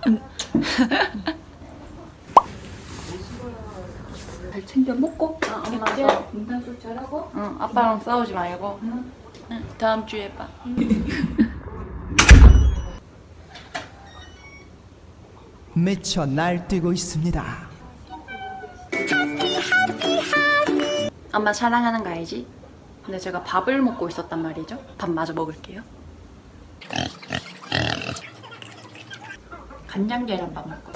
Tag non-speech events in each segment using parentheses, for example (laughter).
(laughs) 잘 챙겨 먹고. 아, 엄마 이제 저- 분단술 잘하고. 응, 아빠랑 싸우지 말고. 응, 다음 주에 봐. (laughs) 미쳐 날뛰고 있습니다. 엄마 사랑하는 거 알지? 근데 제가 밥을 먹고 있었단 말이죠. 밥 마저 먹을게요. 간장 계란밥 먹고. 어.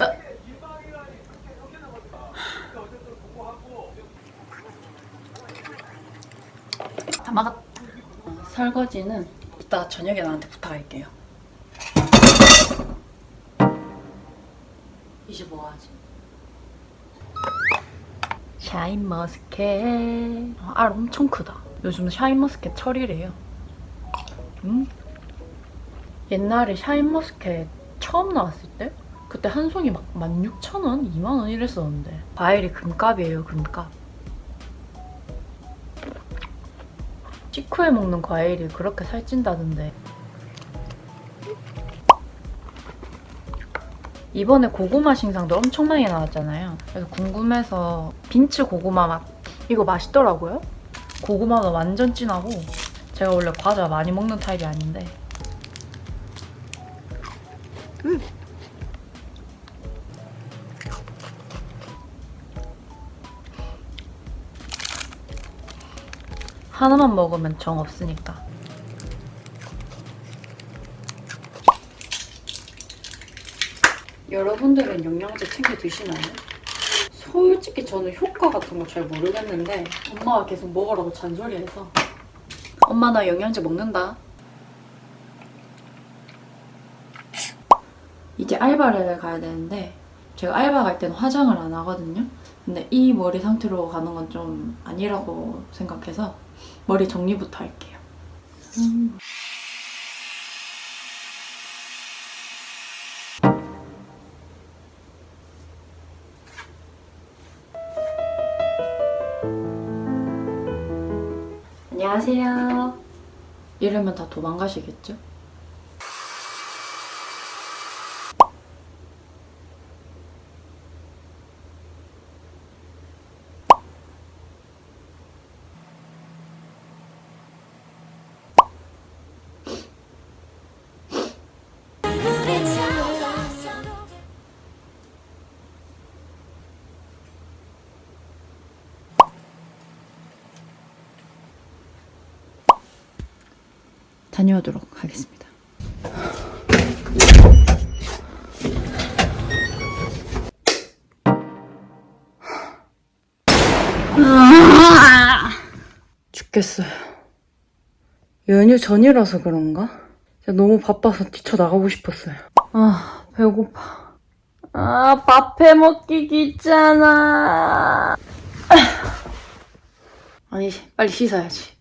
다. 어, 설거지는 이따 저녁에 나한테 부탁할게요. 이제 뭐 하지? 샤인머스켓 아, 알 엄청 크다 요즘 샤인머스켓 철이래요 음? 옛날에 샤인머스켓 처음 나왔을 때 그때 한 송이 막 16,000원? 2만원 이랬었는데 과일이 금값이에요 금값 식후에 먹는 과일이 그렇게 살찐다던데 이번에 고구마 신상도 엄청 많이 나왔잖아요. 그래서 궁금해서 빈츠 고구마 맛 이거 맛있더라고요. 고구마가 완전 진하고 제가 원래 과자 많이 먹는 타입이 아닌데 하나만 먹으면 정 없으니까. 여러분들은 영양제 챙겨 드시나요? 솔직히 저는 효과 같은 거 잘 모르겠는데 엄마가 계속 먹으라고 잔소리해서. 엄마 나 영양제 먹는다 이제 알바를 가야 되는데 제가 알바 갈 때는 화장을 안 하거든요 근데 이 머리 상태로 가는 건 좀 아니라고 생각해서 머리 정리부터 할게요 음. 안녕하세요. 이러면 다 도망가시겠죠? 다녀오도록 하겠습니다. 죽겠어요. 연휴 전이라서 그런가? 너무 바빠서 뛰쳐나가고 싶었어요. 아, 배고파. 아, 밥 해 먹기 귀찮아. 아니, 빨리 씻어야지.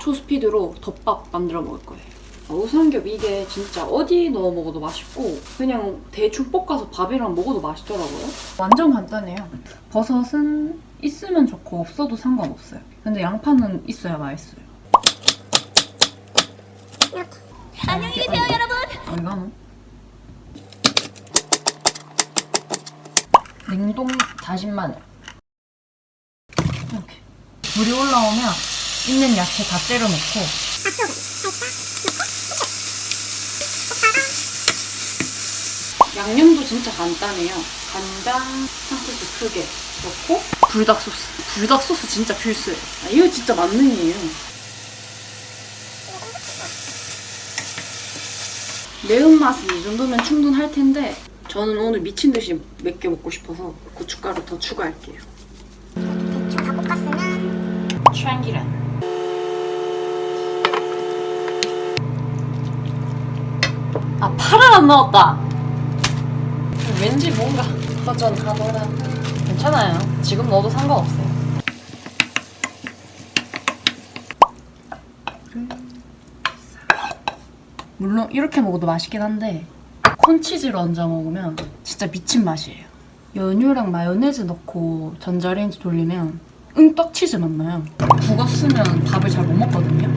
초스피드로 덮밥 만들어 먹을 거예요. 우삼겹 이게 진짜 어디 넣어 먹어도 맛있고 그냥 대충 볶아서 밥이랑 먹어도 맛있더라고요. 완전 간단해요. 버섯은 있으면 좋고 없어도 상관없어요. 근데 양파는 있어야 맛있어요. 안녕히 계세요 여러분. 어디 가노? 냉동 다진 마늘. 이렇게 물이 올라오면 있는 야채 다 때려 넣고 양념도 진짜 간단해요. 간장 한 스푼 크게 넣고 불닭 소스. 불닭 소스 진짜 필수예요. 아, 이거 진짜 만능이에요. 매운맛은 이 정도면 충분할 텐데 저는 오늘 미친 듯이 몇개 먹고 싶어서 고춧가루 더 추가할게요. 다 볶았으면 트랭기란 아 파를 안 넣었다 왠지 뭔가 허전하더라 괜찮아요 지금 넣어도 상관없어요 물론 이렇게 먹어도 맛있긴 한데 콘치즈를 얹어 먹으면 진짜 미친 맛이에요 연유랑 마요네즈 넣고 전자레인지 돌리면 응떡 치즈 맛 나요. 국어 쓰면 밥을 잘 못 먹거든요.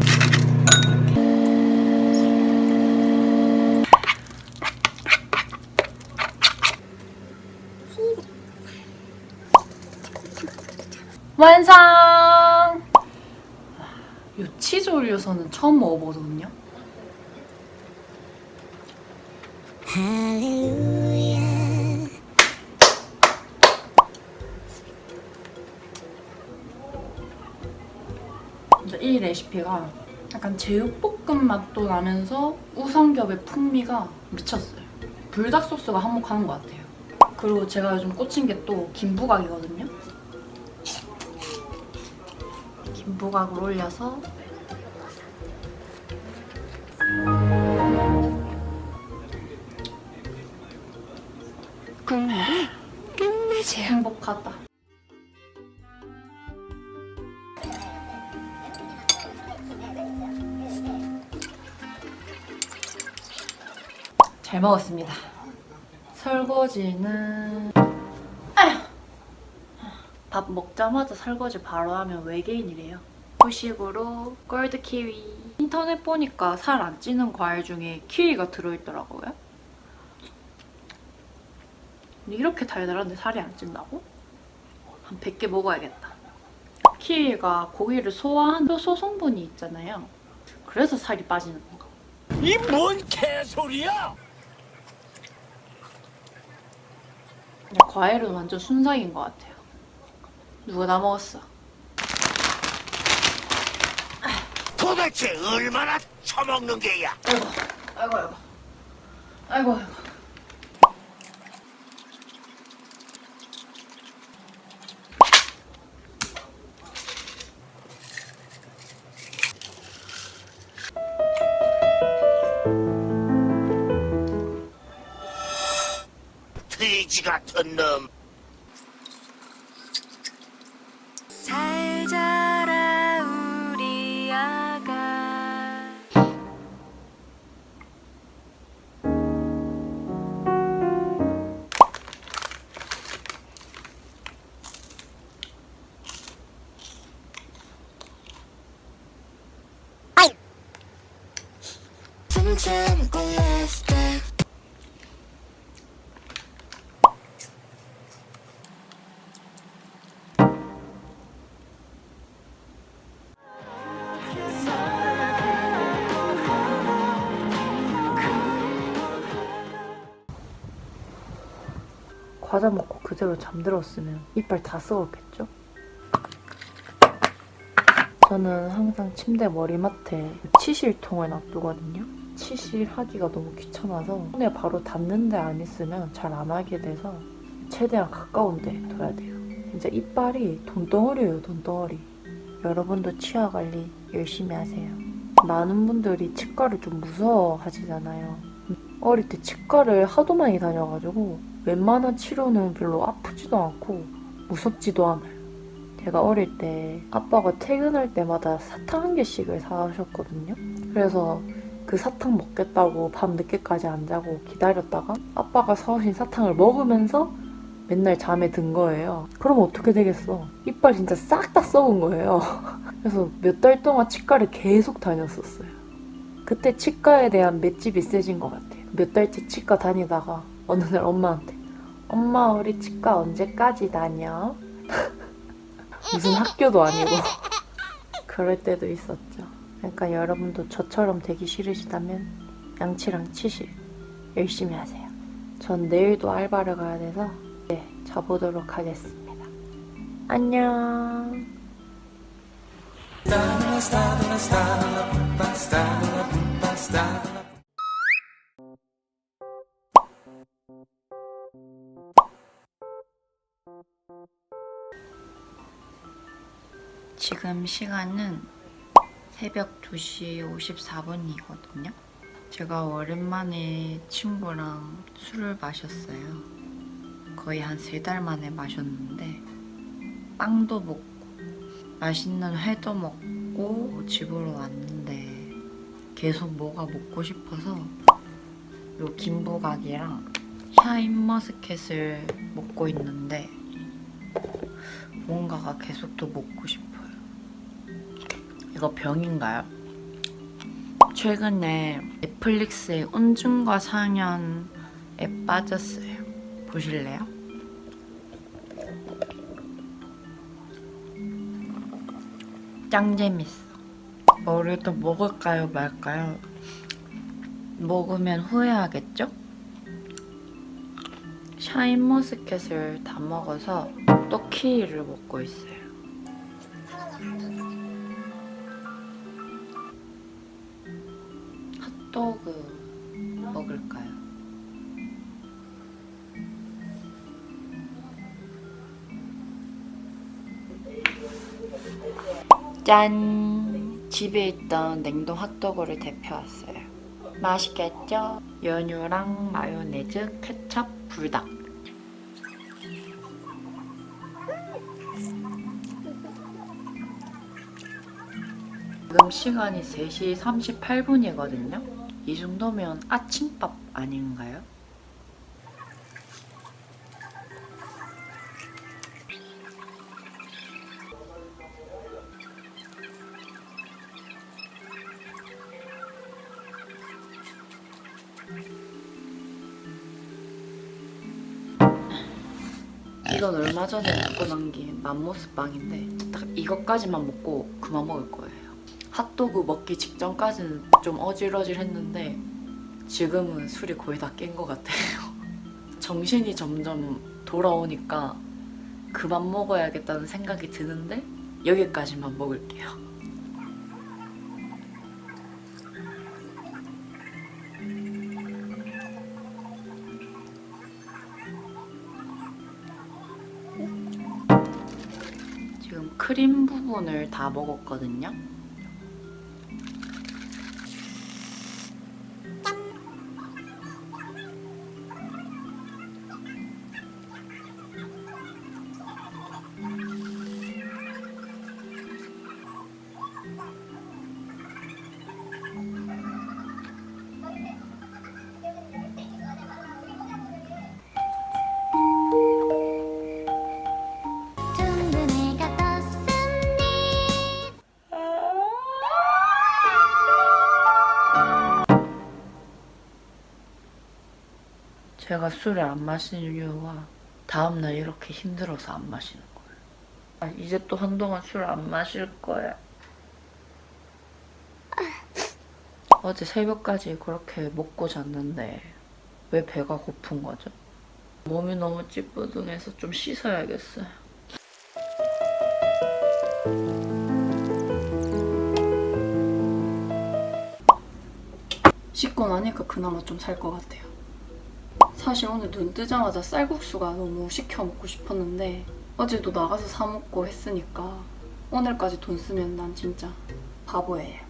완성! 이 치즈 올려서는 처음 먹어보거든요. 이 레시피가 약간 제육볶음 맛도 나면서 우삼겹의 풍미가 미쳤어요. 불닭 소스가 한몫하는 것 같아요. 그리고 제가 요즘 꽂힌 게 또 김부각이거든요. 김부각을 올려서 국물이 끝내줘요. 행복하다. 잘 먹었습니다. 설거지는. 밥 먹자마자 설거지 바로 하면 외계인이래요. 후식으로 골드 키위. 인터넷 보니까 살 안 찌는 과일 중에 키위가 들어있더라고요. 이렇게 달달한데 살이 안 찐다고? 한 100개 먹어야겠다. 키위가 고기를 소화한 효소 성분이 있잖아요. 그래서 살이 빠지는 건가? 이 뭔 개소리야! 과일은 완전 순삭인 것 같아요. 누가 다 먹었어? 도대체 얼마나 처먹는 게야? 아이고, 아이고, 아이고. 아이고. 돼지 같은 놈. 과자 먹고 그대로 잠들었으면 이빨 다 썩었겠죠? 저는 항상 침대 머리맡에 치실통을 놔두거든요. 치실하기가 너무 귀찮아서 손에 바로 닿는 데 안 있으면 잘 안 하게 돼서 최대한 가까운 데 둬야 돼요. 진짜 이빨이 돈덩어리예요, 돈덩어리. 여러분도 치아 관리 열심히 하세요. 많은 분들이 치과를 좀 무서워 하시잖아요. 어릴 때 치과를 하도 많이 다녀가지고 웬만한 치료는 별로 아프지도 않고 무섭지도 않아요. 제가 어릴 때 아빠가 퇴근할 때마다 사탕 한 개씩을 사오셨거든요. 그래서 그 사탕 먹겠다고 밤 늦게까지 안 자고 기다렸다가 아빠가 사오신 사탕을 먹으면서 맨날 잠에 든 거예요. 그럼 어떻게 되겠어? 이빨 진짜 싹 다 썩은 거예요. (laughs) 그래서 몇 달 동안 치과를 계속 다녔었어요. 그때 치과에 대한 맷집이 세진 것 같아요. 몇 달째 치과 다니다가 어느 날 엄마한테 엄마 우리 치과 언제까지 다녀? (laughs) 무슨 학교도 아니고 그럴 때도 있었죠. 그러니까 여러분도 저처럼 되기 싫으시다면 양치랑 치실 열심히 하세요. 전 내일도 알바를 가야 돼서 네, 자보도록 하겠습니다. 안녕. 지금 시간은 새벽 2시 54분이거든요. 제가 오랜만에 친구랑 술을 마셨어요. 거의 한 세 달 만에 마셨는데 빵도 먹고 맛있는 회도 먹고 집으로 왔는데 계속 뭐가 먹고 싶어서 요 김부각이랑 샤인머스켓을 먹고 있는데 뭔가가 계속 또 먹고 싶어 요. 이거 병인가요? 최근에 넷플릭스의 운중과 상연에 빠졌어요. 보실래요? 짱 재밌어. 뭐를 또 먹을까요, 말까요? 먹으면 후회하겠죠? 샤인머스켓을 다 먹어서 또 키위를 먹고 있어요. 핫도그 먹을까요? 짠! 집에 있던 냉동 핫도그를 데펴왔어요. 맛있겠죠? 연유랑 마요네즈, 케첩, 불닭. 지금 시간이 3시 38분이거든요. 이 정도면 아침밥 아닌가요? 이건 얼마 전에 먹고 남긴 맘모스 빵인데 딱 이것까지만 먹고 그만 먹을 거예요. 핫도그 먹기 직전까지는 좀 어질어질했는데 지금은 술이 거의 다 깬 것 같아요. (laughs) 정신이 점점 돌아오니까 그만 먹어야겠다는 생각이 드는데 여기까지만 먹을게요. 지금 크림 부분을 다 먹었거든요. 제가 술을 안 마시는 이유가 다음날 이렇게 힘들어서 안 마시는 거예요. 아, 이제 또 한동안 술 안 마실 거야. 어제 새벽까지 그렇게 먹고 잤는데 왜 배가 고픈 거죠? 몸이 너무 찌뿌둥해서 좀 씻어야겠어요. 씻고 나니까 그나마 좀 살 것 같아요. 사실 오늘 눈 뜨자마자 쌀국수가 너무 시켜 먹고 싶었는데 어제도 나가서 사 먹고 했으니까 오늘까지 돈 쓰면 난 진짜 바보예요.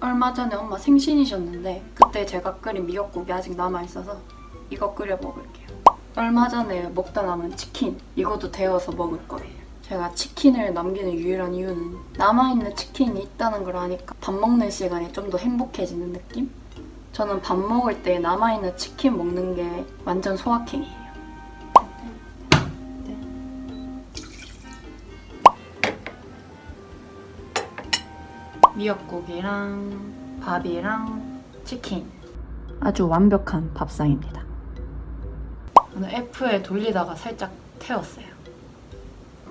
얼마 전에 엄마 생신이셨는데 그때 제가 끓인 미역국이 아직 남아있어서 이거 끓여 먹을게요. 얼마 전에 먹다 남은 치킨 이것도 데워서 먹을 거예요. 제가 치킨을 남기는 유일한 이유는 남아있는 치킨이 있다는 걸 아니까 밥 먹는 시간이 좀 더 행복해지는 느낌? 저는 밥 먹을 때 남아있는 치킨 먹는 게 완전 소확행이에요. 미역국이랑 밥이랑 치킨. 아주 완벽한 밥상입니다. 오늘 F에 돌리다가 살짝 태웠어요.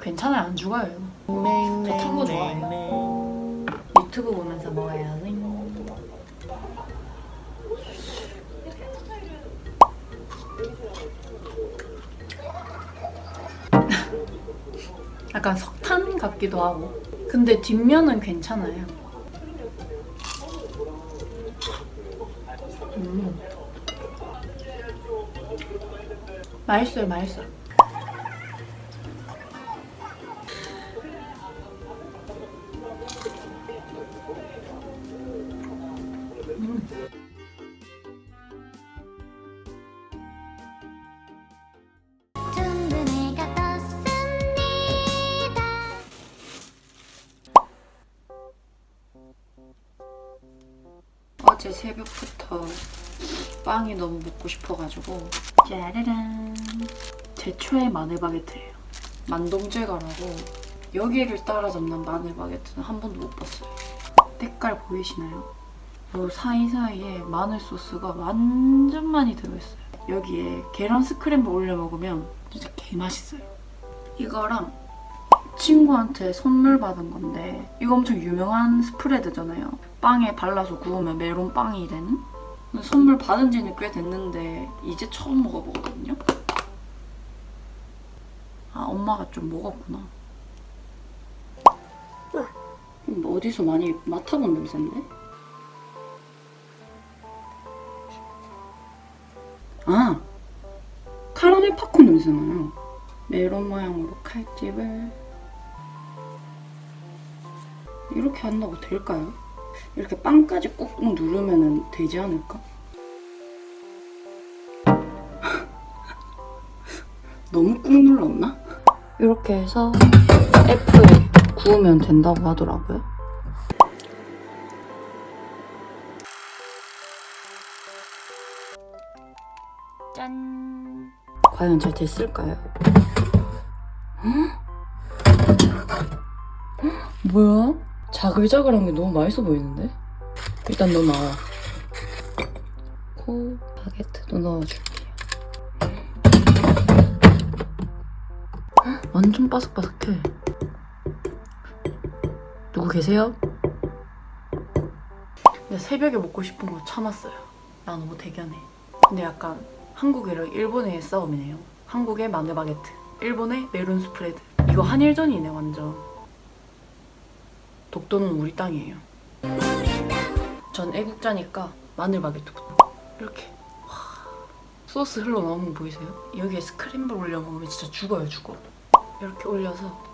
괜찮아요, 안 죽어요. 저탄거 좋아해요. 유튜브 보면서 먹어야 약간 석탄 같기도 하고. 근데 뒷면은 괜찮아요. 음. 맛있어요, 맛있어. 먹고 싶어가지고 짜라란 제 최애 마늘 바게트예요 만동제가라고 여기를 따라잡는 마늘 바게트는 한 번도 못 봤어요 색깔 보이시나요? 요 사이사이에 마늘 소스가 완전 많이 들어있어요 여기에 계란 스크램블 올려 먹으면 진짜 개맛있어요 이거랑 친구한테 선물 받은 건데 이거 엄청 유명한 스프레드잖아요. 빵에 발라서 구우면 메론 빵이 되는? 선물 받은 지는 꽤 됐는데 이제 처음 먹어보거든요. 아 엄마가 좀 먹었구나. 뭐 어디서 많이 맡아본 냄새인데? 아 카라멜 팝콘 냄새 나요. 메론 모양으로 칼집을 이렇게 한다고 될까요? 이렇게 빵까지 꾹꾹 누르면 되지 않을까? (laughs) 너무 꾹 눌렀나? 이렇게 해서 F에 구우면 된다고 하더라고요. 짠. 과연 잘 됐을까요? 뭐야? 자글자글한 게 너무 맛있어 보이는데? 일단 너 나와. 코 바게트도 넣어줄게요. 헉, 완전 바삭바삭해. 누구 계세요? 근데 새벽에 먹고 싶은 거 참았어요. 나 너무 대견해. 근데 약간 한국이랑 일본의 싸움이네요. 한국의 마늘 바게트, 일본의 메론 스프레드. 이거 한일전이네 완전. 독도는 우리 땅이에요. 전 애국자니까 마늘 바게트부터 이렇게 와, 소스 흘러나오는 거 보이세요? 여기에 스크램블 올려 먹으면 진짜 죽어요 죽어. 이렇게 올려서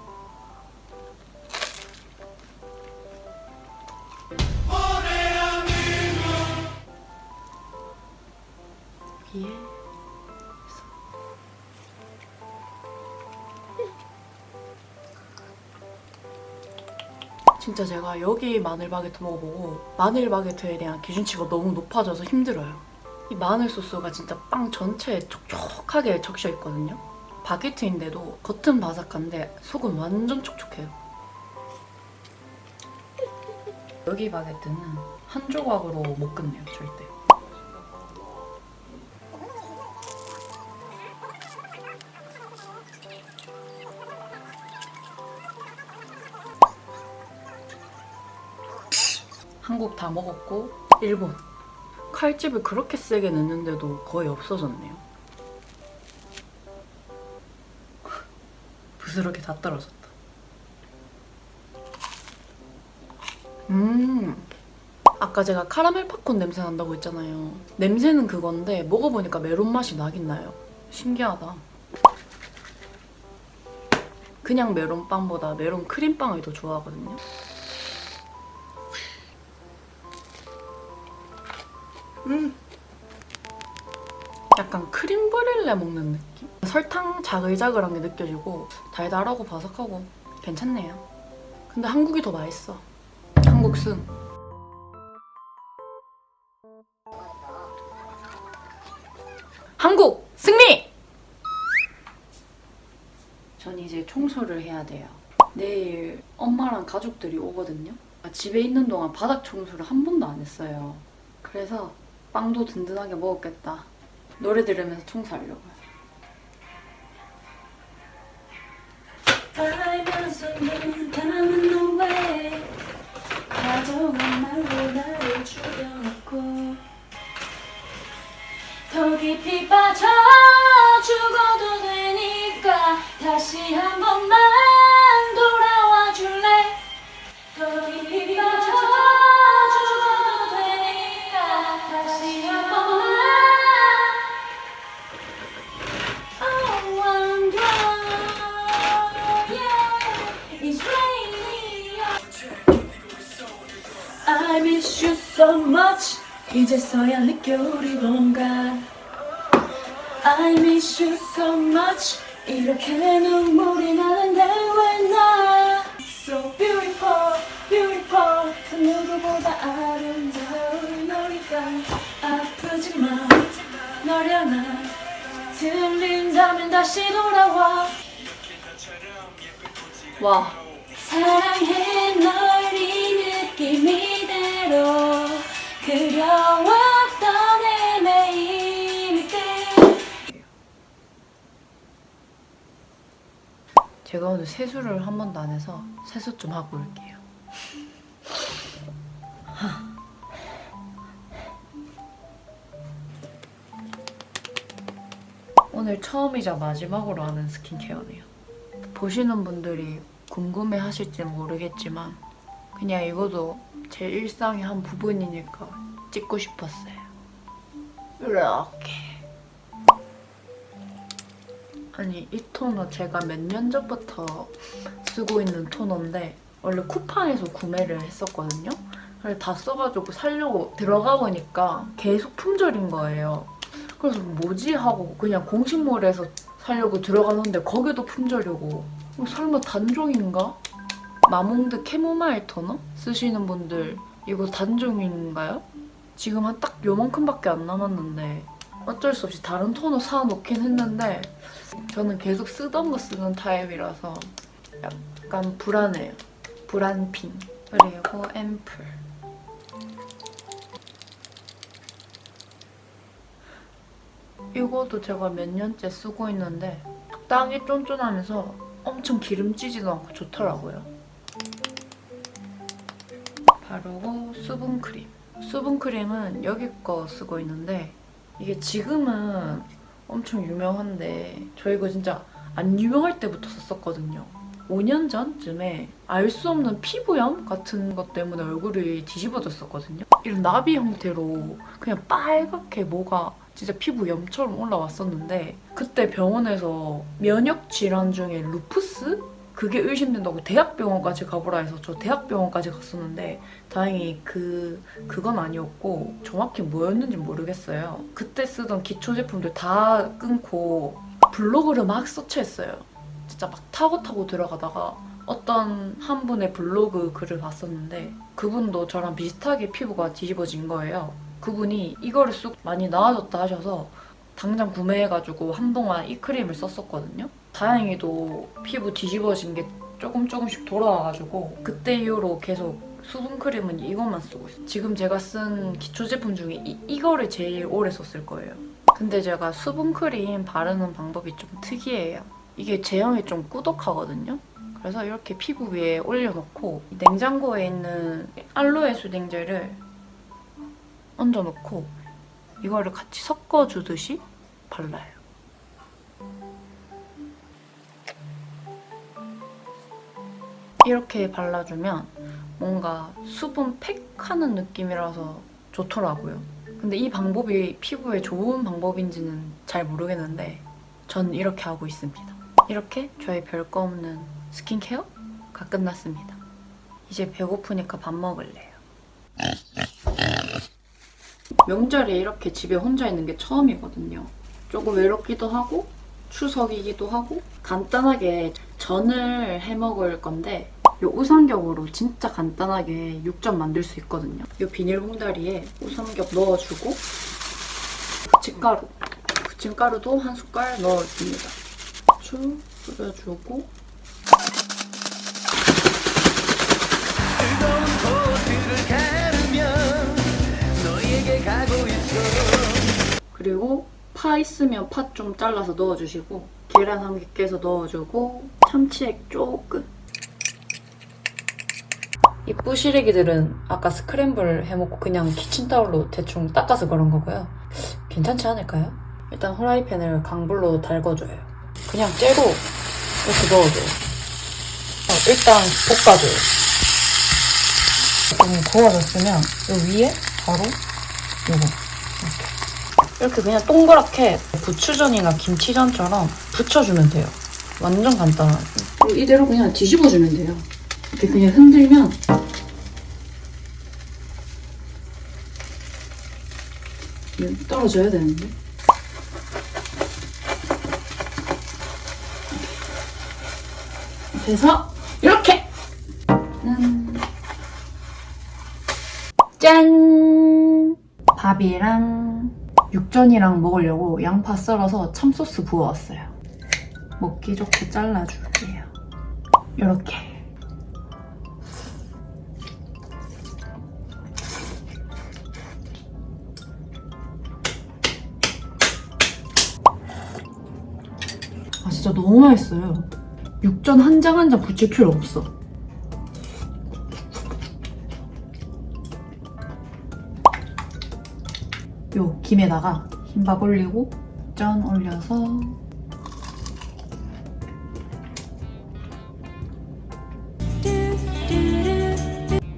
진짜 제가 여기 마늘 바게트 먹어보고 마늘 바게트에 대한 기준치가 너무 높아져서 힘들어요. 이 마늘 소스가 진짜 빵 전체에 촉촉하게 적셔 있거든요. 바게트인데도 겉은 바삭한데 속은 완전 촉촉해요. 여기 바게트는 한 조각으로 못 끝내요, 절대. 한국 다 먹었고 일본 칼집을 그렇게 세게 넣는데도 거의 없어졌네요. 부스럽게 다 떨어졌다. 음. 아까 제가 카라멜 팝콘 냄새 난다고 했잖아요. 냄새는 그건데 먹어보니까 메론 맛이 나긴 나요. 신기하다. 그냥 메론빵보다 메론 크림빵을 더 좋아하거든요. 브렐레 먹는 느낌? 설탕 자글자글한 게 느껴지고 달달하고 바삭하고 괜찮네요. 근데 한국이 더 맛있어. 한국 승. 한국 승리! 전 이제 청소를 해야 돼요. 내일 엄마랑 가족들이 오거든요. 아, 집에 있는 동안 바닥 청소를 한 번도 안 했어요. 그래서 빵도 든든하게 먹었겠다. 노래 들으면서 나를 죽여놓고. 더 깊이 빠져 죽어도 되니까 다시 한 번만 so much. 이제서야 느껴 우리 뭔가. I miss you so much. 이렇게 눈물이 나는데 왜 나? So beautiful, beautiful. 그 누구보다 아름다운 너니까 아프지 마. 너려나. 들린다면 다시 돌아와 와 사랑해 널 이 느낌 이대로 그려왔던 헤매임이 끝 제가 오늘 세수를 한 번도 안 해서 세수 좀 하고 올게요. (laughs) 오늘 처음이자 마지막으로 하는 스킨케어네요. 보시는 분들이 궁금해 하실지 모르겠지만 그냥 이것도 제 일상의 한 부분이니까 찍고 싶었어요. 이렇게. 아니 이 토너 제가 몇 년 전부터 쓰고 있는 토너인데 원래 쿠팡에서 구매를 했었거든요. 그래서 다 써가지고 살려고 들어가 보니까 계속 품절인 거예요. 그래서 뭐지 하고 그냥 공식몰에서 살려고 들어가는데 거기도 품절이고 어, 설마 단종인가? 마몽드 캐모마일 토너 쓰시는 분들 이거 단종인가요? 지금 한 딱 요만큼밖에 안 남았는데 어쩔 수 없이 다른 토너 사놓긴 했는데 저는 계속 쓰던 거 쓰는 타입이라서 약간 불안해요. 불안핑. 그리고 앰플. 이것도 제가 몇 년째 쓰고 있는데 적당히 쫀쫀하면서 엄청 기름지지도 않고 좋더라고요. 바르고 수분크림. 수분크림은 여기 거 쓰고 있는데 이게 지금은 엄청 유명한데 저 이거 진짜 안 유명할 때부터 썼었거든요. 5년 전쯤에 알 수 없는 피부염 같은 것 때문에 얼굴이 뒤집어졌었거든요. 이런 나비 형태로 그냥 빨갛게 뭐가 진짜 피부염처럼 올라왔었는데 그때 병원에서 면역 질환 중에 루푸스? 그게 의심된다고 대학병원까지 가보라 해서 저 대학병원까지 갔었는데 다행히 그 그건 아니었고 정확히 뭐였는지 모르겠어요. 그때 쓰던 기초 제품들 다 끊고 블로그를 막 서치했어요. 진짜 막 타고 타고 들어가다가 어떤 한 분의 블로그 글을 봤었는데 그분도 저랑 비슷하게 피부가 뒤집어진 거예요. 그분이 이거를 쑥 많이 나아졌다 하셔서 당장 구매해가지고 한동안 이 크림을 썼었거든요. 다행히도 피부 뒤집어진 게 조금 조금씩 돌아와가지고 그때 이후로 계속 수분 크림은 이것만 쓰고 있어요. 지금 제가 쓴 기초 제품 중에 이, 이거를 제일 오래 썼을 거예요. 근데 제가 수분 크림 바르는 방법이 좀 특이해요. 이게 제형이 좀 꾸덕하거든요. 그래서 이렇게 피부 위에 올려놓고 냉장고에 있는 알로에 수딩젤을 얹어놓고 이거를 같이 섞어주듯이 발라요. 이렇게 발라주면 뭔가 수분 팩 하는 느낌이라서 좋더라고요. 근데 이 방법이 피부에 좋은 방법인지는 잘 모르겠는데 전 이렇게 하고 있습니다. 이렇게 저의 별거 없는 스킨케어가 끝났습니다. 이제 배고프니까 밥 먹을래요. 명절에 이렇게 집에 혼자 있는 게 처음이거든요. 조금 외롭기도 하고 추석이기도 하고 간단하게 전을 해 먹을 건데 이 우삼겹으로 진짜 간단하게 육전 만들 수 있거든요. 이 비닐 봉다리에 우삼겹 넣어주고 부침가루 부침가루도 한 숟갈 넣어줍니다. 후추 뿌려주고 그리고 파 있으면 파 좀 잘라서 넣어주시고 계란 한 개 깨서 넣어주고 참치액 조금 이 뿌시래기들은 아까 스크램블 해먹고 그냥 키친타올로 대충 닦아서 그런 거고요 괜찮지 않을까요? 일단 후라이팬을 강불로 달궈줘요 그냥 째로 이렇게 넣어줘요 어, 일단 볶아줘요 좀 구워졌으면 이 위에 바로 이거 이렇게 그냥 동그랗게 부추전이나 김치전처럼 부쳐주면 돼요. 완전. 그리고 이대로 그냥 뒤집어주면 돼요. 이렇게 그냥 흔들면 이게 떨어져야 되는데. 그래서 이렇게! 음. 짠! 밥이랑 육전이랑 먹으려고 양파 썰어서 참소스 부어왔어요. 먹기 좋게 잘라줄게요. 이렇게. 진짜 너무 맛있어요. 육전 한 장 한 장 붙일 필요 없어. 요 김에다가 흰밥 올리고 짠 올려서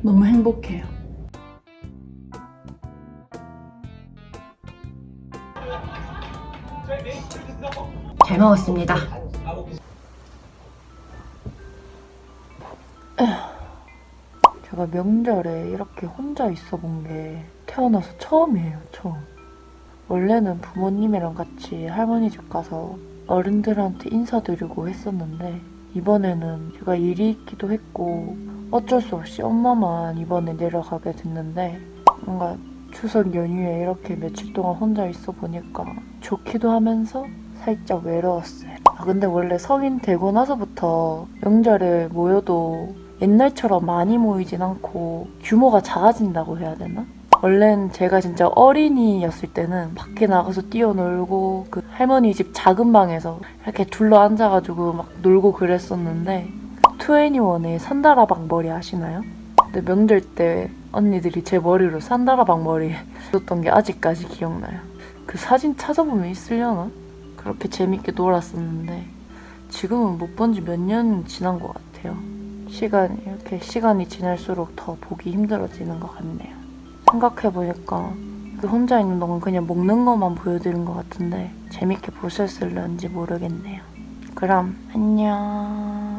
너무 행복해요. 잘 먹었습니다. 명절에 이렇게 혼자 있어 본 게 태어나서 처음이에요, 처음. 원래는 부모님이랑 같이 할머니 집 가서 어른들한테 인사드리고 했었는데 이번에는 제가 일이 있기도 했고 어쩔 수 없이 엄마만 이번에 내려가게 됐는데 뭔가 추석 연휴에 이렇게 며칠 동안 혼자 있어 보니까 좋기도 하면서 살짝 외로웠어요. 아, 근데 원래 성인 되고 나서부터 명절에 모여도 옛날처럼 많이 모이진 않고 규모가 작아진다고 해야 되나? 원래는 제가 진짜 어린이였을 때는 밖에 나가서 뛰어놀고 그 할머니 집 작은 방에서 이렇게 둘러 앉아가지고 막 놀고 그랬었는데 투애니원의 산다라박 머리 아시나요? 근데 명절 때 언니들이 제 머리로 산다라박 머리 썼던 게 아직까지 기억나요. 그 사진 찾아보면 있으려나? 그렇게 재밌게 놀았었는데 지금은 못 본 지 몇 년 지난 것 같아요. 시간 이렇게 시간이 지날수록 더 보기 힘들어지는 것 같네요. 생각해보니까 그 혼자 있는 동안 그냥 먹는 것만 보여드린 것 같은데 재밌게 보셨을런지 모르겠네요. 그럼 안녕.